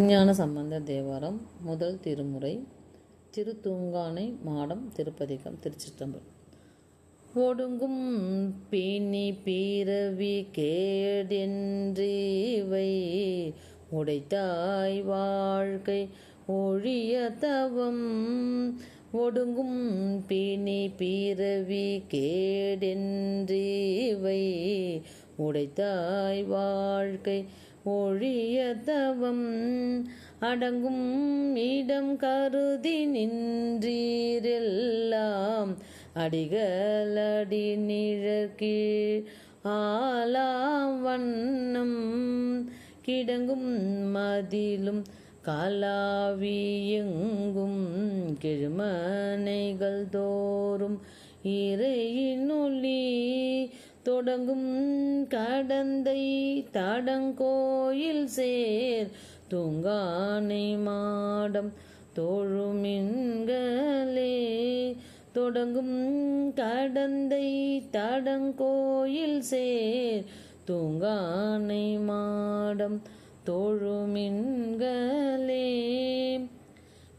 விஞ்ஞான சம்பந்த தேவாரம் முதல் திருமுறை திருத்தூங்கானை மாடம் திருப்பதிகம் திருச்சிற்றம்பலம். ஒடுங்கும் பிணி பீரவி கேடென்றீவை உடைத்தாய் வாழ்க்கை ஒழிய தவம். ஒடுங்கும் பிணி பீரவி கேடென்றீவை உடைத்தாய் வாழ்க்கை ஒழியதவம் அடங்கும் இடம் கருதி நின்றீரெல்லாம். அடிகளடி நிழற்கீழ் ஆலாம் வண்ணம் கிடங்கும் மதிலும் கலாவியெங்கும் கிழுமனைகள் தோறும் இறையினொளி தொடங்கும் கடந்தை தடங்கோயில் சேர். தூங்கானை மாடம் தோழுமின்களே தொடங்கும் கடந்தை தடங்கோயில் சேர். தூங்கானை மாடம் தோழுமின்களே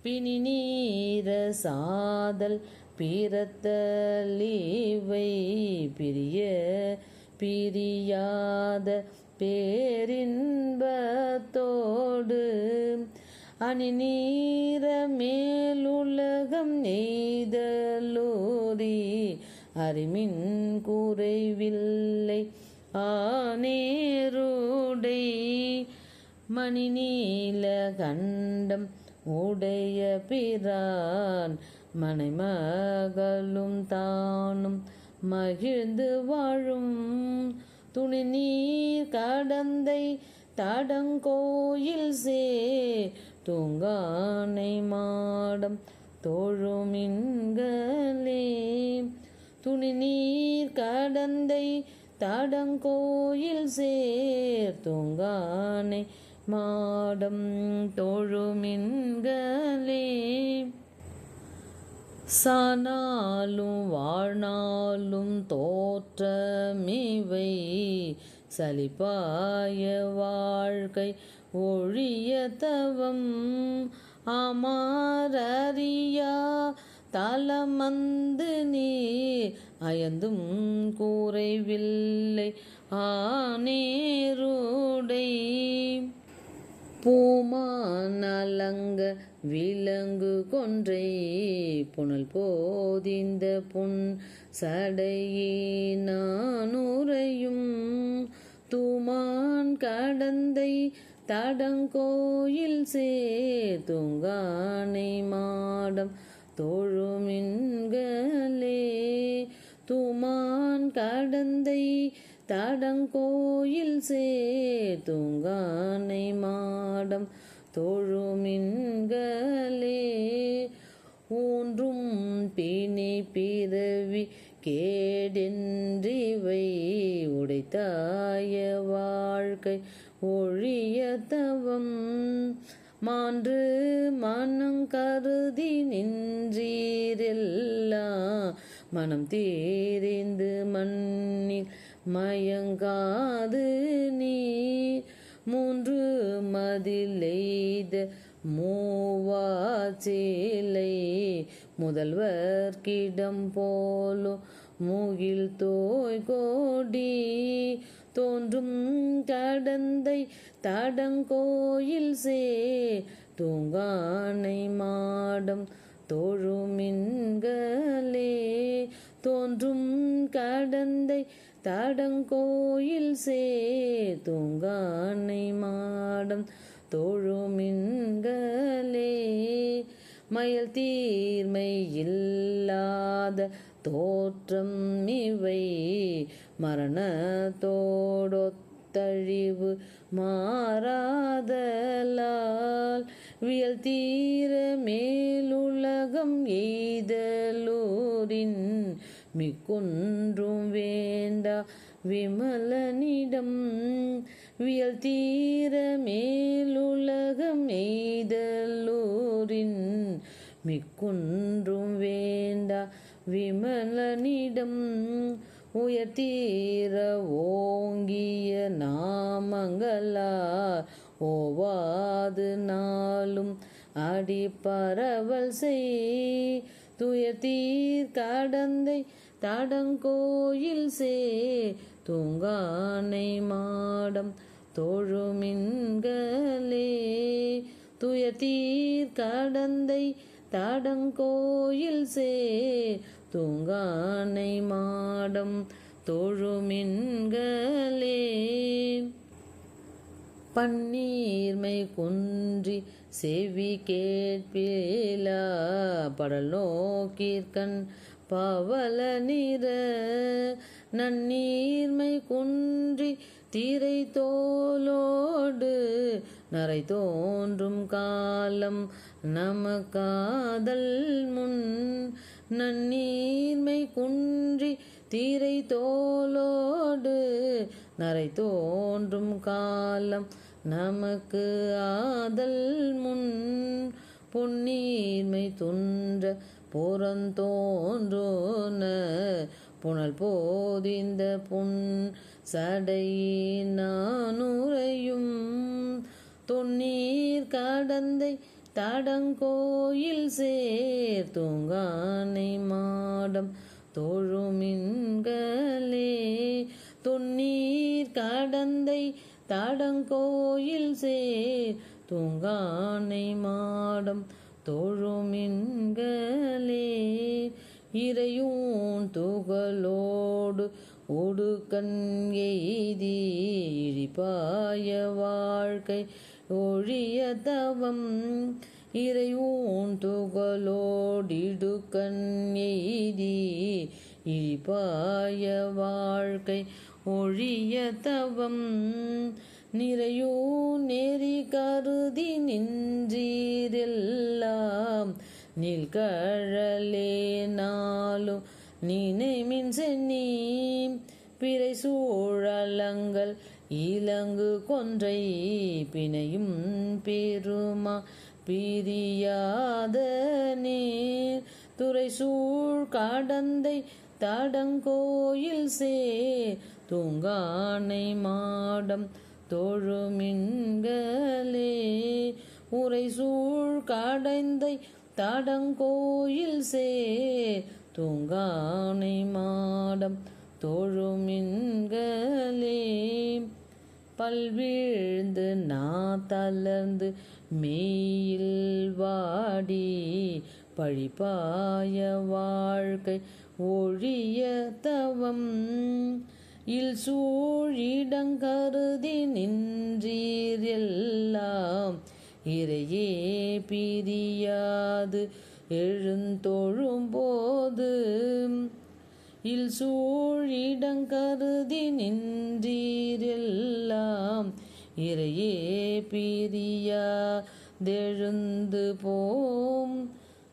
பிணி நீர சாதல் பிறத்தலீவை பிரிய பிரியாத பேரின்பத்தோடு அணி நீர மேலுலகம் நெய்தலோரி அறிமின் குறைவில்லை ஆனேருடை மணி நீல கண்டம் உடைய பிரான் மனைமகளும் தானும் மகிழ்ந்து வாழும். துணி நீர் கடந்தை தடங்கோயில் சே தூங்கானை மாடம் தோழுமின்களே துணி நீர் கடந்தை தடங்கோயில் சேர். தூங்கானை மாடம் தோழுமின்களே சானாலும் வாழ்நாளும் தோற்றமிவை சலிப்பாய வாழ்க்கை ஒழிய தவம் அமாரியா தலமந்து நீ அயந்தும் கூறைவில்லை ஆனேருடை. பூமான் அலங்க விலங்கு கொன்றை புனல் போதிந்த புன் சடையே நானுரையும். தூமான் கடந்தை தடங்கோயில் சேர் தூங்கானை மாடம் தோழுமின்களே தூமான் கடந்தை தடங்கோயில் சேதுங்கானை மாடம் தொழுமின்களே ஊன்றும் பிணி பிறவி கேடென்றிவை உடைத்தாய வாழ்க்கை ஒழிய தவம். மான்று மனம் கருதி நின்றீரெல்லா மனம் தேரிந்து மண்ணில் மயங்காது நீ மூன்று மதிலெய்த மூவாச்சேலை முதல்வர் கிடம் போலோ முகில் தோய் கோடி. தோன்றும் கடந்தை தடங்கோயில் சே. தூங்கானை மாடம் தோழுமின்களே தோன்றும் கடந்தை தடங்கோயில் சே தூங்கானை மாடம் தோழுமின்களே. மயல் தீர்மை இல்லாத தோற்றம் இவை மரணத்தோடொத்த மரணத்தோடொத்தழிவு மாறாதலால் வியல் தீர மேலுலகம் எய்தலூரின் மிக்கொன்றும் வேண்டா விமலனிடம். வியல் தீர மேலுலகம் எய்தலூரின் மிக்கொன்றும் வேண்டா விமலனிடம். உயர்த்தீர ஓங்கிய நாமங்களா ஓவாது நாளும் அடி பரவல் செய் துயர்த்தீர் கடந்தை தடங்கோயில் சே தூங்கானை மாடம் தொழுமின்களே துயர்த்தீர் கடந்தை தடங்கோயில் சே தூங்கானை மாடம் தொழுமின்களே. பன்னீர்மை குன்றி செவி கேட்பிலா. படல் நோக்கிற்கண் பவல நிற. நன்னீர்மை குன்றி தீரை தோலோடு நரை தோன்றும் காலம் நமக்காதல் முன். நன்னீர்மை குன்றி தீரை தோலோடு நரை தோன்றும் காலம் நமக்கு ஆதல் முன். பொன்னீர்மை துன்ற புறந்தோன்றோன புனல் போதிந்த புன் சடையினானுரையும் தொன்னீர் கடந்தை தடங்கோயில் சேர் தூங்கானை மாடம் தொழுமின்களே தொன்னீர் கடந்தை தடங்கோயில் சேர் தூங்கானை மாடம் தொழுமின்களே இறையூன் துகளோடு ஒடுக்கண் எய்தி இழிப்பாய வாழ்க்கை ஒழியதவம் தவம் இறையூன் துகளோடிடுக்கண் எய்தி இழிபாய வாழ்க்கை ஒழிய தவம். நிறையோ நெறி கருதி நின்றீரெல்லாம் நீல்கழலே நாளும் நினைமின் சென்னி. பிறை சூழலங்கள் இலங்கு கொன்றை பிணையும் பெருமா? பிரியாத நீர் துறை சூழ் கடந்தை தடங்கோயில் சே தூங்கானை மாடம் தொழுமின்களே. உரை சூழ் கடந்தை தடங்கோயில் சே தூங்கானை மாடம் தொழுமின்களே. பல்வீழ்ந்து நா தளர்ந்து மெயில் வாடி. பழிப்பாய வாழ்க்கை ஒழிய தவம். இல் சூழிடங்கருதி நின்றீர் எல்லாம். இறையே பிரியாது. எழுந்தொழும்போது இல் சூழிடங்கருதி நின்றீரெல்லாம். இறையே பிரியா தெழுந்து போம்.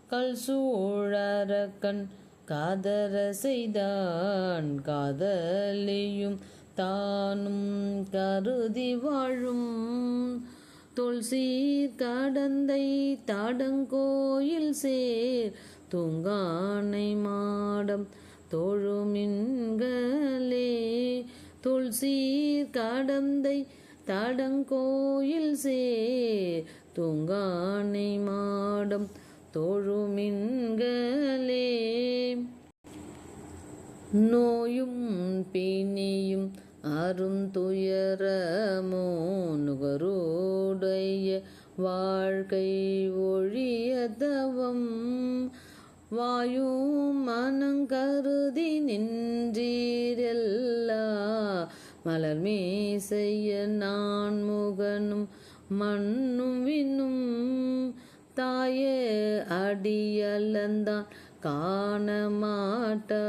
கல் சூழரக்கண் காதர செய்தான். காதலியும் தானும் கருதி வாழும். தொல்சீர் கடந்தை தாடங்கோயில் சேர். தூங்கானை மாடம் தோழுமின்களே துள்சீர் கடந்தை தடங்கோயில் சேர் தூங்கானை மாடம் தோழுமின்களே நோயும் பிணியும் அரும் துயரமோ நுகரோடைய வாழ்க்கை ஒழியதவம் வாயும் மனங்கருதி நின்றீரெல்லா. மலர் செய்ய நான் முகனும் மண்ணும் விண்ணும் தாயே அடியலந்தான் காண மாட்டா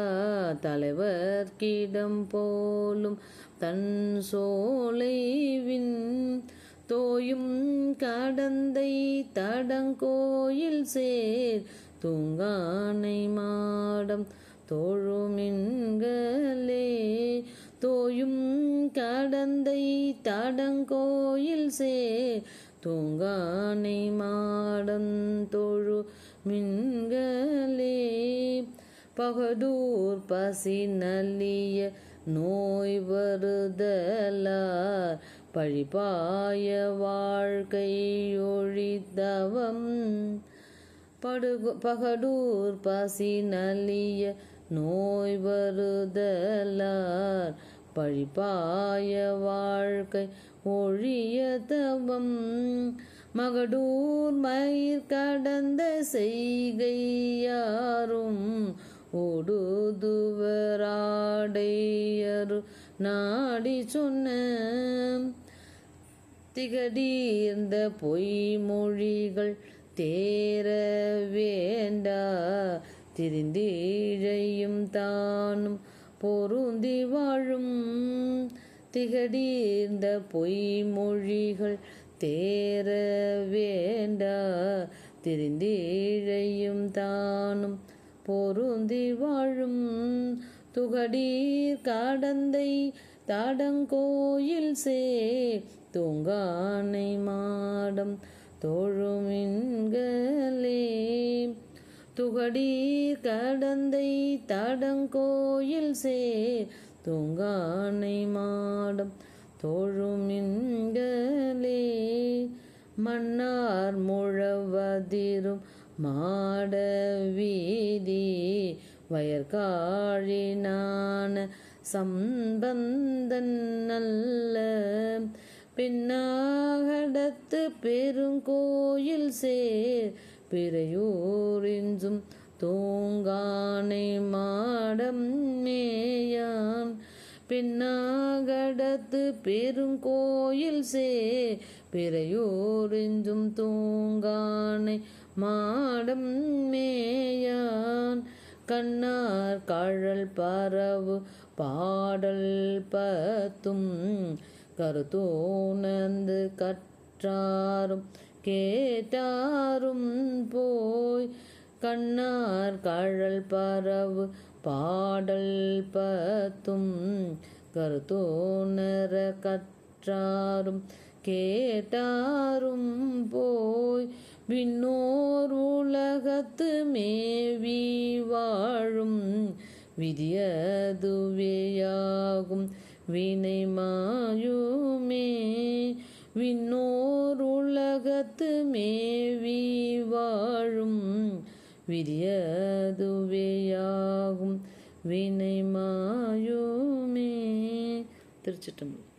தலைவர்க்கிடம் போலும் தன் சோலைவின் தோயும் கடந்தை தடங்கோயில் சேர். தூங்கானை மாடம் தோழுமின்களே தோயும் கடந்தை தடங்கோயில் சே தூங்கானை மாடம் தொழு மின்களே. பகதூர் பசி நல்லிய நோய் வருதலார். பழிபாய வாழ்க்கை ஒழித்தவம் படுகு பகடூர் பசி நலிய நோய் வருதலார். பழிப்பாய வாழ்க்கை ஒழிய தவம். மகடூர் மயிர் கடந்த செய்கையாரும் ஓடுதுவராடையரு நாடி சொன்ன திகடீர்ந்த பொய்மொழிகள் தேர வேண்டா. திரிந்தீழையும் தானும் பொருந்தி வாழும். திகடீர்ந்த பொய்மொழிகள் தேர வேண்டா. திரிந்தீழையும் தானும் பொருந்தி வாழும். துகடீர் காடந்தை தாடங்கோயில் சே. தூங்கானை மாடம் தோழுமின்களே. துகடீர் கடந்தை தடங்கோயில் சே தூங்கானை மாடம் தோழுமின்களே. மன்னார் முழவதிரும் மாட வீதி. வயற்காழினான சம்பந்தன் நல்ல பின்னாகடத்து பெருங்கோயில் சேர். பிறையூரின்றும் தூங்கானை மாடம் மேயான். பின்னாகடத்து பெருங்கோயில் சே பிறையூரின்றும் தூங்கானை மாடம் மேயான். கண்ணார் கழல் பரவு பாடல் பத்தும் கருத்தோணந்து கற்றாரும் கேட்டாரும் போய் கண்ணார் கழல் பரவு பாடல் பத்தும் கருத்தோணர கற்றாரும் கேட்டாரும் போய் விண்ணோர் உலகத்து மேவி வாழும் விதியதுவேயாகும். வினை மாயுமே விண்ணோர் மேவி வாழும் விரியதுவேயாகும். வினை மாயுமே திருச்சிட்டம்பலம்